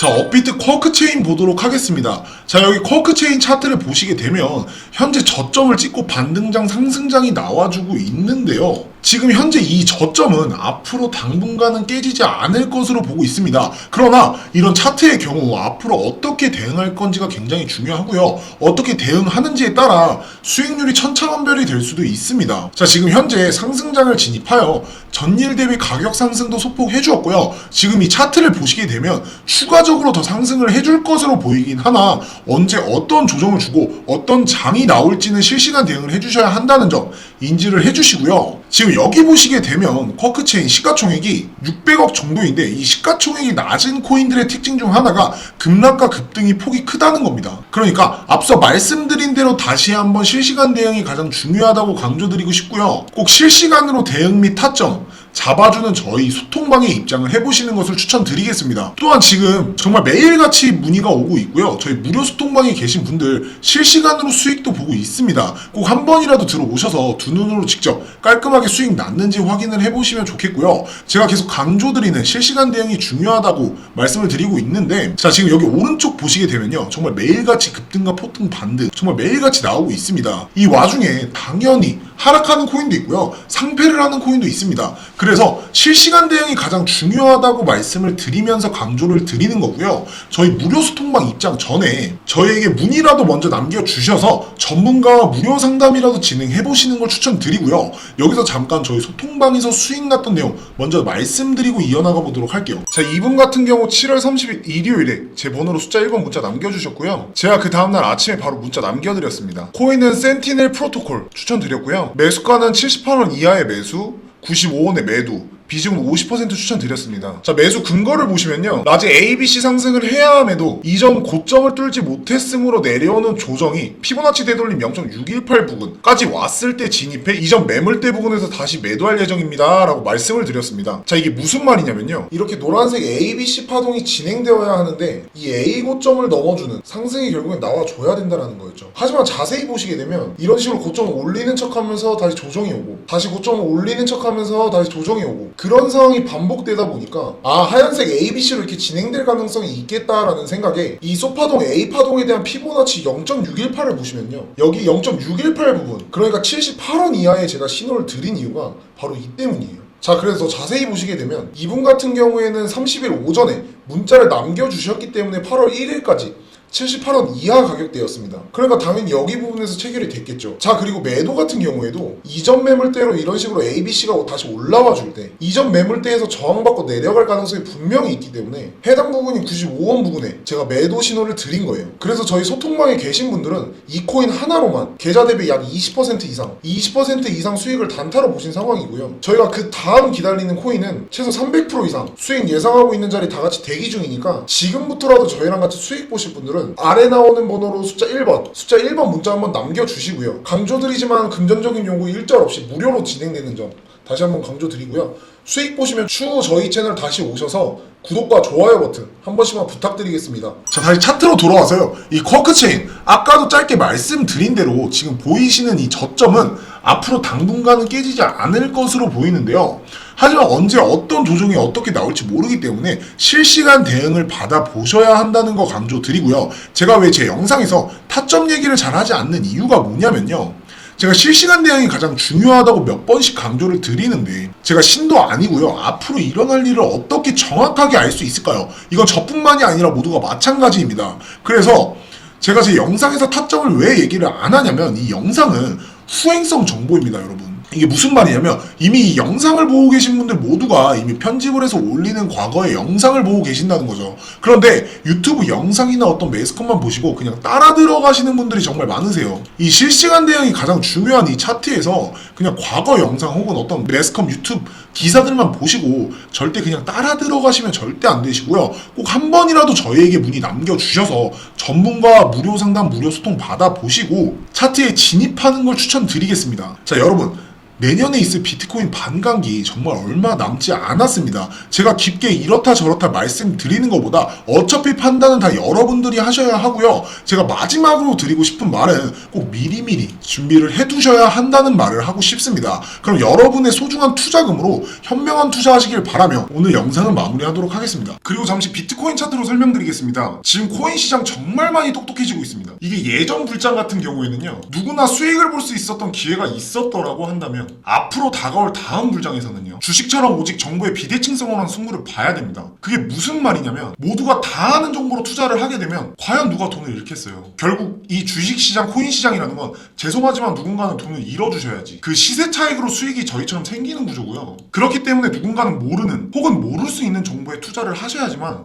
자, 업비트 쿼크 체인 보도록 하겠습니다. 자, 여기 쿼크 체인 차트를 보시게 되면 현재 저점을 찍고 반등장 상승장이 나와주고 있는데요. 지금 현재 이 저점은 앞으로 당분간은 깨지지 않을 것으로 보고 있습니다. 그러나 이런 차트의 경우 앞으로 어떻게 대응할 건지가 굉장히 중요하고요. 어떻게 대응하는지에 따라 수익률이 천차만별이 될 수도 있습니다. 자, 지금 현재 상승장을 진입하여 전일 대비 가격 상승도 소폭해 주었고요. 지금 이 차트를 보시게 되면 추가적으로 더 상승을 해줄 것으로 보이긴 하나 언제 어떤 조정을 주고 어떤 장이 나올지는 실시간 대응을 해주셔야 한다는 점 인지를 해주시고요. 지금 여기 보시게 되면 쿼크체인 시가총액이 600억 정도인데 이 시가총액이 낮은 코인들의 특징 중 하나가 급락과 급등이 폭이 크다는 겁니다. 그러니까 앞서 말씀드린 대로 다시 한번 실시간 대응이 가장 중요하다고 강조드리고 싶고요. 꼭 실시간으로 대응 및 타점 잡아주는 저희 소통방의 입장을 해보시는 것을 추천드리겠습니다. 또한 지금 정말 매일같이 문의가 오고 있고요. 저희 무료 소통방에 계신 분들 실시간으로 수익도 보고 있습니다. 꼭 한 번이라도 들어오셔서 두 눈으로 직접 깔끔하게 수익 났는지 확인을 해보시면 좋겠고요. 제가 계속 강조드리는 실시간 대응이 중요하다고 말씀을 드리고 있는데 자 지금 여기 오른쪽 보시게 되면요. 정말 매일같이 급등과 폭등 반등 정말 매일같이 나오고 있습니다. 이 와중에 당연히 하락하는 코인도 있고요. 상패를 하는 코인도 있습니다. 그래서 실시간 대응이 가장 중요하다고 말씀을 드리면서 강조를 드리는 거고요. 저희 무료 소통방 입장 전에 저희에게 문의라도 먼저 남겨주셔서 전문가와 무료 상담이라도 진행해 보시는 걸 추천드리고요. 여기서 잠깐 저희 소통방에서 수익 났던 내용 먼저 말씀드리고 이어나가 보도록 할게요. 자, 이분 같은 경우 7월 30일 일요일에 제 번호로 숫자 1번 문자 남겨주셨고요. 제가 그 다음날 아침에 바로 문자 남겨드렸습니다. 코인은 센티넬 프로토콜 추천드렸고요. 매수가는 78원 이하의 매수, 95원의 매도, 비중은 50% 추천드렸습니다. 자, 매수 근거를 보시면요. 낮에 ABC 상승을 해야 함에도 이전 고점을 뚫지 못했으므로 내려오는 조정이 피보나치 되돌림 0.618 부근까지 왔을 때 진입해 이전 매물대 부근에서 다시 매도할 예정입니다. 라고 말씀을 드렸습니다. 자, 이게 무슨 말이냐면요. 이렇게 노란색 ABC 파동이 진행되어야 하는데 이 A 고점을 넘어주는 상승이 결국엔 나와줘야 된다는 거였죠. 하지만 자세히 보시게 되면 이런 식으로 고점을 올리는 척 하면서 다시 조정이 오고 다시 고점을 올리는 척 하면서 다시 조정이 오고 그런 상황이 반복되다 보니까 아 하얀색 ABC로 이렇게 진행될 가능성이 있겠다라는 생각에 이 소파동 A 파동에 대한 피보나치 0.618을 보시면요. 여기 0.618 부분 그러니까 78원 이하에 제가 신호를 드린 이유가 바로 이 때문이에요. 자 그래서 자세히 보시게 되면 이분 같은 경우에는 30일 오전에 문자를 남겨주셨기 때문에 8월 1일까지 78원 이하 가격대였습니다. 그러니까 당연히 여기 부분에서 체결이 됐겠죠. 자 그리고 매도 같은 경우에도 이전 매물대로 이런 식으로 ABC가 다시 올라와 줄 때 이전 매물대에서 저항받고 내려갈 가능성이 분명히 있기 때문에 해당 부분이 95원 부근에 제가 매도 신호를 드린 거예요. 그래서 저희 소통방에 계신 분들은 이 코인 하나로만 계좌 대비 약 20% 이상 20% 이상 수익을 단타로 보신 상황이고요. 저희가 그 다음 기다리는 코인은 최소 300% 이상 수익 예상하고 있는 자리 다 같이 대기 중이니까 지금부터라도 저희랑 같이 수익 보실 분들은 아래 나오는 번호로 숫자 1번, 숫자 1번 문자 한번 남겨주시고요. 강조드리지만 금전적인 요구 일절 없이 무료로 진행되는 점 다시 한번 강조드리고요. 수익 보시면 추후 저희 채널 다시 오셔서 구독과 좋아요 버튼 한 번씩만 부탁드리겠습니다. 자 다시 차트로 돌아와서요. 이 쿼크 체인 아까도 짧게 말씀드린 대로 지금 보이시는 이 저점은 앞으로 당분간은 깨지지 않을 것으로 보이는데요. 하지만 언제 어떤 조정이 어떻게 나올지 모르기 때문에 실시간 대응을 받아 보셔야 한다는 거 강조드리고요. 제가 왜 제 영상에서 타점 얘기를 잘 하지 않는 이유가 뭐냐면요. 제가 실시간 대응이 가장 중요하다고 몇 번씩 강조를 드리는데 제가 신도 아니고요. 앞으로 일어날 일을 어떻게 정확하게 알 수 있을까요? 이건 저뿐만이 아니라 모두가 마찬가지입니다. 그래서 제가 제 영상에서 타점을 왜 얘기를 안 하냐면 이 영상은 후행성 정보입니다, 여러분. 이게 무슨 말이냐면 이미 이 영상을 보고 계신 분들 모두가 이미 편집을 해서 올리는 과거의 영상을 보고 계신다는 거죠. 그런데 유튜브 영상이나 어떤 매스컴만 보시고 그냥 따라 들어가시는 분들이 정말 많으세요. 이 실시간 대응이 가장 중요한 이 차트에서 그냥 과거 영상 혹은 어떤 매스컴 유튜브 기사들만 보시고 절대 그냥 따라 들어가시면 절대 안 되시고요. 꼭 한 번이라도 저희에게 문의 남겨주셔서 전문가 무료 상담 무료 소통 받아 보시고 차트에 진입하는 걸 추천드리겠습니다. 자 여러분 내년에 있을 비트코인 반감기 정말 얼마 남지 않았습니다. 제가 깊게 이렇다 저렇다 말씀드리는 것보다 어차피 판단은 다 여러분들이 하셔야 하고요. 제가 마지막으로 드리고 싶은 말은 꼭 미리미리 준비를 해두셔야 한다는 말을 하고 싶습니다. 그럼 여러분의 소중한 투자금으로 현명한 투자하시길 바라며 오늘 영상은 마무리하도록 하겠습니다. 그리고 잠시 비트코인 차트로 설명드리겠습니다. 지금 코인 시장 정말 많이 똑똑해지고 있습니다. 이게 예전 불장 같은 경우에는요. 누구나 수익을 볼 수 있었던 기회가 있었더라고 한다면 앞으로 다가올 다음 불장에서는요. 주식처럼 오직 정보의 비대칭성으로한 승부를 봐야 됩니다. 그게 무슨 말이냐면 모두가 다 아는 정보로 투자를 하게 되면 과연 누가 돈을 잃겠어요. 결국 이 주식시장, 코인시장이라는 건 죄송하지만 누군가는 돈을 잃어주셔야지. 그 시세 차익으로 수익이 저희처럼 생기는 구조고요. 그렇기 때문에 누군가는 모르는 혹은 모를 수 있는 정보에 투자를 하셔야지만